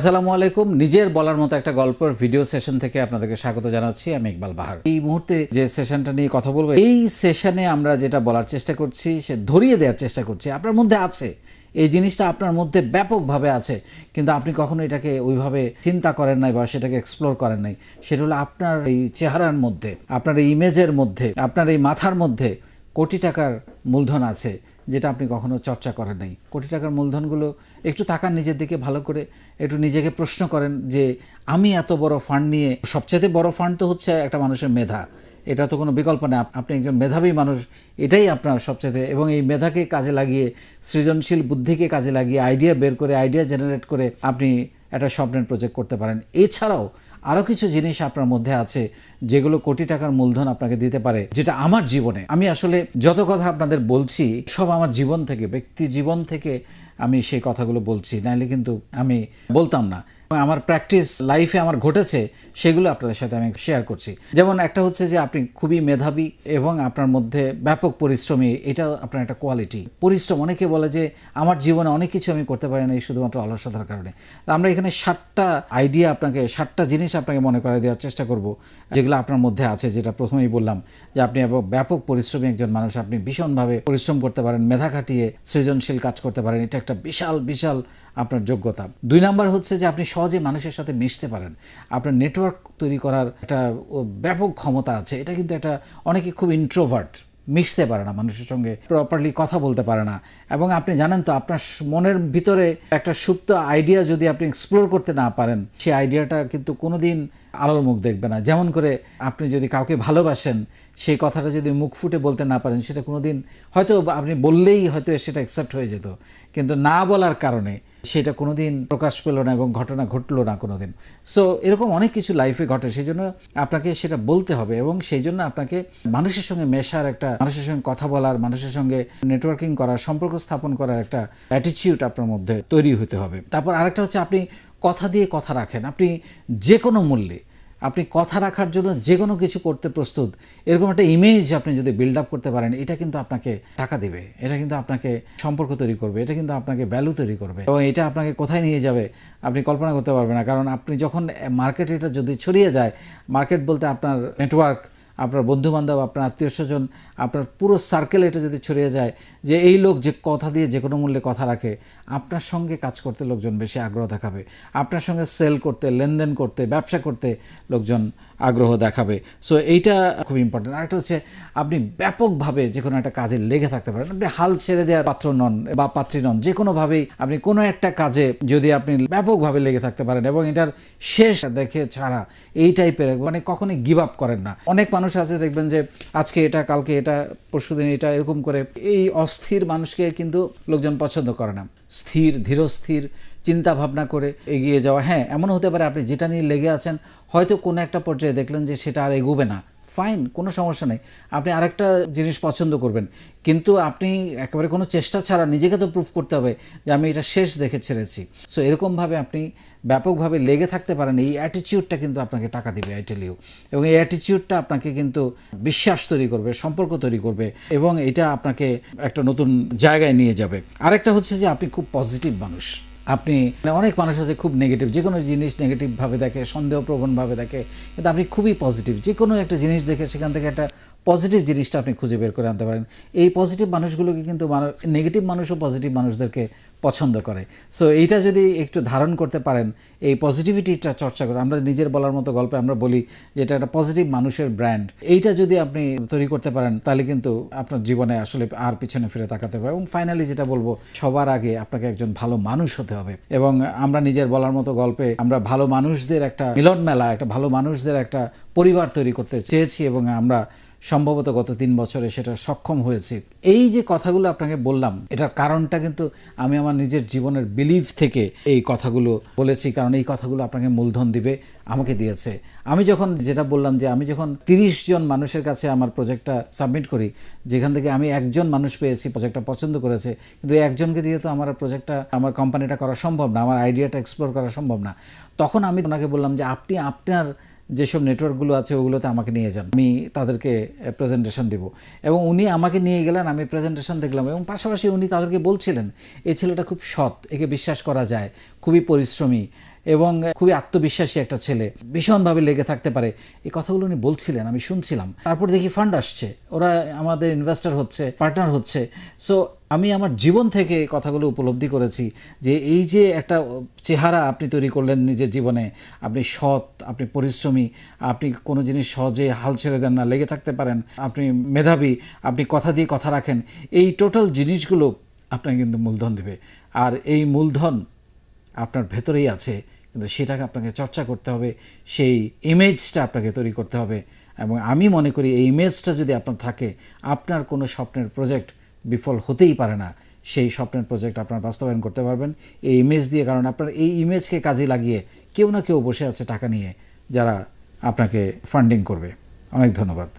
আসসালামু আলাইকুম। নিজের বলার মতো একটা গল্পের ভিডিও সেশন থেকে আপনাদেরকে স্বাগত জানাচ্ছি। আমি ইকবাল বাহার। এই মুহূর্তে যে সেশনটা নিয়ে কথা বলব, এই সেশনে আমরা যেটা বলার চেষ্টা করছি, সে ধরিয়ে দেওয়ার চেষ্টা করছি। আপনার মধ্যে আছে। এই জিনিসটা আপনার মধ্যে ব্যাপকভাবে আছে। কিন্তু আপনি কখনো এটাকে ওইভাবে চিন্তা করেন নাই বা সেটাকে এক্সপ্লোর করেন নাই। সেটা হলো আপনার এই চেহারার মধ্যে, আপনার এই ইমেজের মধ্যে, আপনার এই মাথার মধ্যে কোটি টাকার মূলধন আছে। যেটা আপনি কখনো চর্চা করেন নাই। কোটি টাকার মূলধনগুলো একটু তাকান নিজের দিকে ভালো করে, একটু নিজেকে প্রশ্ন করেন যে, আমি এত বড় ফান্ড নিয়ে, সবচেয়ে বড় ফান্ড তো হচ্ছে একটা মানুষের মেধা। এটা তো কোনো বিকল্প না। আপনি একজন মেধাবী মানুষ, এটাই আপনার সবচেয়ে এবং এই মেধাকে কাজে লাগিয়ে, সৃজনশীল বুদ্ধিকে কাজে লাগিয়ে আইডিয়া বের করে আইডিয়া জেনারেট করে আপনি একটা স্বপ্নের প্রজেক্ট করতে পারেন। এছাড়াও আরও কিছু জিনিস আপনার মধ্যে আছে যেগুলো কোটি টাকার মূলধন আপনাকে দিতে পারে, যেটা আমার জীবনে। আমি আসলে যত কথা আপনাদের বলছি, সব আমার জীবন থেকে, ব্যক্তি জীবন থেকে আমি সেই কথাগুলো বলছি। নাইলে কিন্তু আমি বলতাম না। আমার প্র্যাকটিস লাইফে আমার ঘটেছে, সেগুলো আপনাদের সাথে আমি শেয়ার করছি। যেমন একটা হচ্ছে যে আপনি খুবই মেধাবী এবং আপনার মধ্যে ব্যাপক পরিশ্রমী, এটা আপনার একটা কোয়ালিটি পরিশ্রম অনেকে বলে যে, আমার জীবনে অনেক কিছু আমি করতে পারি না, এই শুধুমাত্র অলসতার কারণে। আমরা এখানে ষাটটা আইডিয়া আপনাকে ষাটটা জিনিস আপনাকে মনে করে দেওয়ার চেষ্টা করব, যেগুলো আপনার মধ্যে আছে, যেটা প্রথমেই বললাম যে আপনি ব্যাপক পরিশ্রমী একজন মানুষ, আপনি ভীষণভাবে পরিশ্রম করতে পারেন, মেধা খাটিয়ে সৃজনশীল কাজ করতে পারেন, এটা একটা বিশাল বিশাল আপনার যোগ্যতা। দুই নাম্বার হচ্ছে যে আপনি সহজে মানুষের সাথে মিশতে পারেন। আপনার নেটওয়ার্ক তৈরি করার একটা ব্যাপক ক্ষমতা আছে, এটা কিন্তু একটা অনেকে খুব ইন্ট্রোভার্ট মিশতে পারে না, মানুষের সঙ্গে প্রপারলি কথা বলতে পারে না। এবং আপনি জানেন তো, আপনার মনের ভিতরে একটা সুপ্ত আইডিয়া যদি আপনি এক্সপ্লোর করতে না পারেন, সেই আইডিয়াটা কিন্তু কোনোদিন আলোর মুখ দেখবে না। যেমন করে আপনি যদি কাউকে ভালোবাসেন, সেই কথাটা যদি মুখ ফুটে বলতে না পারেন, সেটা কোনোদিন হয়তো আপনি বললেই হয়তো সেটা অ্যাকসেপ্ট হয়ে যেত। কিন্তু না বলার কারণে সেটা কোনোদিন প্রকাশ পেল না এবং ঘটনা ঘটলো না কোনো দিন সো এরকম অনেক কিছু লাইফে ঘটে সেই জন্য আপনাকে সেটা বলতে হবে এবং সেই জন্য আপনাকে মানুষের সঙ্গে মেশার একটা, মানুষের সঙ্গে কথা বলার, মানুষের সঙ্গে নেটওয়ার্কিং করার, সম্পর্ক স্থাপন করার একটা অ্যাটিটিউড আপনার মধ্যে তৈরি হতে হবে। তারপর আরেকটা হচ্ছে আপনি কথা দিয়ে কথা রাখেন। আপনি যে কোনো মূল্যে আপনি কথা রাখার জন্য যে কোনো কিছু করতে প্রস্তুত। এরকম একটা ইমেজ আপনি যদি বিল্ড আপ করতে পারেন, এটা কিন্তু আপনাকে টাকা দেবে। এটা কিন্তু আপনাকে সম্পর্ক তৈরি করবে। এটা কিন্তু আপনাকে ভ্যালু তৈরি করবে। এবং এটা আপনাকে কোথায় নিয়ে যাবে, আপনি কল্পনা করতে পারবেন না। কারণ আপনি যখন মার্কেট এটা যদি ছড়িয়ে যায় মার্কেট বলতে আপনার নেটওয়ার্ক আপনার বন্ধুবান্ধব, আপনার আত্মীয় স্বজন আপনার পুরো সার্কেল এটা যদি ছড়িয়ে যায় যে এই লোক যে কথা দিয়ে যে কোনো মূল্যে কথা রাখে, আপনার সঙ্গে কাজ করতে লোকজন বেশি আগ্রহ দেখাবে। আপনার সঙ্গে সেল করতে, লেনদেন করতে, ব্যবসা করতে লোকজন আগ্রহ দেখাবে। সো এইটা খুব ইম্পর্টেন্ট আরেকটা হচ্ছে, আপনি ব্যাপকভাবে যে কোনো একটা কাজে লেগে থাকতে পারেন। আপনি হাল ছেড়ে দেওয়ার পাত্র নন বা পাত্রী নন, যে কোনোভাবেই আপনি কোনো একটা কাজে যদি আপনি ব্যাপকভাবে লেগে থাকতে পারেন এবং এটার শেষ দেখে ছাড়া এই টাইপের মানে কখনোই গিভ আপ করেন না। অনেক মানুষ আছে, দেখবেন যে আজকে এটা, কালকে এটা পরশুদিন এটা, এরকম করে। এই অস্থির মানুষকে কিন্তু লোকজন পছন্দ করে না। স্থির, ধীরস্থির চিন্তা ভাবনা করে এগিয়ে যাওয়া। হ্যাঁ এমন হতে পারে আপনি যেটা নিয়ে লেগে আছেন, হয়তো কোনো একটা পর্যায়ে দেখলেন যে সেটা আর এগোবে না। ফাইন কোনো সমস্যা নেই। আপনি আরেকটা জিনিস পছন্দ করবেন। কিন্তু আপনি একেবারে কোনো চেষ্টা ছাড়া নিজেকে তো প্রুফ করতে হবে যে আমি এটা শেষ দেখে ছেড়েছি। সো এরকমভাবে আপনি ব্যাপকভাবে লেগে থাকতে পারেন। এই অ্যাটিচিউডটা কিন্তু আপনাকে টাকা দিবে আইটেলিও এবং এই অ্যাটিচিউডটা আপনাকে কিন্তু বিশ্বাস তৈরি করবে, সম্পর্ক তৈরি করবে এবং এটা আপনাকে একটা নতুন জায়গায় নিয়ে যাবে। আরেকটা হচ্ছে যে আপনি খুব পজিটিভ মানুষ। আপনি মানে অনেক মানুষ আছে খুব নেগেটিভ যে কোনো জিনিস নেগেটিভভাবে দেখে সন্দেহপ্রবণভাবে দেখে, কিন্তু আপনি খুবই পজিটিভ যে কোনো একটা জিনিস দেখে সেখান থেকে একটা পজিটিভ জিনিসটা আপনি খুঁজে বের করে আনতে পারেন। এই পজিটিভ মানুষগুলোকে কিন্তু নেগেটিভ মানুষও পজিটিভ মানুষদেরকে পছন্দ করে। সো এইটা যদি একটু ধারণ করতে পারেন, এই পজিটিভিটিটা চর্চা করে, আমরা নিজের বলার মতো গল্পে আমরা বলি যে এটা একটা পজিটিভ মানুষের ব্র্যান্ড এইটা যদি আপনি তৈরি করতে পারেন, তাহলে কিন্তু আপনার জীবনে আসলে আর পিছনে ফিরে তাকাতে হবে। এবং ফাইনালি যেটা বলব, সবার আগে আপনাকে একজন ভালো মানুষ হতে হবে। এবং আমরা নিজের বলার মতো গল্পে আমরা ভালো মানুষদের একটা মিলন মেলা একটা ভালো মানুষদের একটা পরিবার তৈরি করতে চেয়েছি এবং আমরা সম্ভবত গত তিন বছরে সেটা সক্ষম হয়েছে। এই যে কথাগুলো আপনাকে বললাম, এটার কারণটা কিন্তু আমি আমার নিজের জীবনের বিলিভ থেকে এই কথাগুলো বলেছি, কারণ এই কথাগুলো আপনাকে মূলধন দিবে, আমাকে দিয়েছে। আমি যখন যেটা বললাম যে আমি যখন তিরিশ জন মানুষের কাছে আমার প্রজেক্টটা সাবমিট করি, যেখান থেকে আমি একজন মানুষ পেয়েছি প্রজেক্টটা পছন্দ করেছে, কিন্তু একজনকে দিয়ে তো আমার প্রজেক্টটা আমার কোম্পানিটা করা সম্ভব না, আমার আইডিয়াটা এক্সপ্লোর করা সম্ভব না, তখন আমি ওনাকে বললাম যে আপনি আপনার যেসব নেটওয়ার্কগুলো আছে, ওগুলোতে আমাকে নিয়ে যান। আমি তাদেরকে প্রেজেন্টেশন দেব। এবং উনি আমাকে নিয়ে গেলেন, আমি প্রেজেন্টেশন দেখলাম এবং পাশাপাশি উনি তাদেরকে বলছিলেন, এই ছেলেটা খুব সৎ, একে বিশ্বাস করা যায়, খুবই পরিশ্রমী এবং খুবই আত্মবিশ্বাসী একটা ছেলে, ভীষণভাবে লেগে থাকতে পারে। এই কথাগুলো উনি বলছিলেন, আমি শুনছিলাম। তারপর দেখি ফান্ড আসছে, ওরা আমাদের ইনভেস্টার হচ্ছে পার্টনার হচ্ছে। সো আমি আমার জীবন থেকে কথাগুলো উপলব্ধি করেছি যে এই যে একটা চেহারা আপনি তৈরি করলেন নিজের জীবনে, আপনি সৎ, আপনি পরিশ্রমী, আপনি কোনো জিনিস সহজে হাল ছেড়ে দেন না, লেগে থাকতে পারেন, আপনি মেধাবী, আপনি কথা দিয়ে কথা রাখেন, এই টোটাল জিনিসগুলো আপনাকে কিন্তু মূলধন দেবে। আর এই মূলধন আপনার ভেতরেই আছে, কিন্তু সেটাকে আপনাকে চর্চা করতে হবে, সেই ইমেজটা আপনাকে তৈরি করতে হবে এবং আমি মনে করি এই ইমেজটা যদি আপনার থাকে, আপনার কোনো স্বপ্নের প্রজেক্ট বিফল হতেই পারে না। সেই স্বপ্নের প্রজেক্ট আপনার বাস্তবায়ন করতে পারবেন। এই ইমেজ দিয়ে কারণ আপনার এই ইমেজকে কাজে লাগিয়ে কেউ না কেউ বসে আছে টাকা নিয়ে যারা আপনাকে ফান্ডিং করবে। অনেক ধন্যবাদ।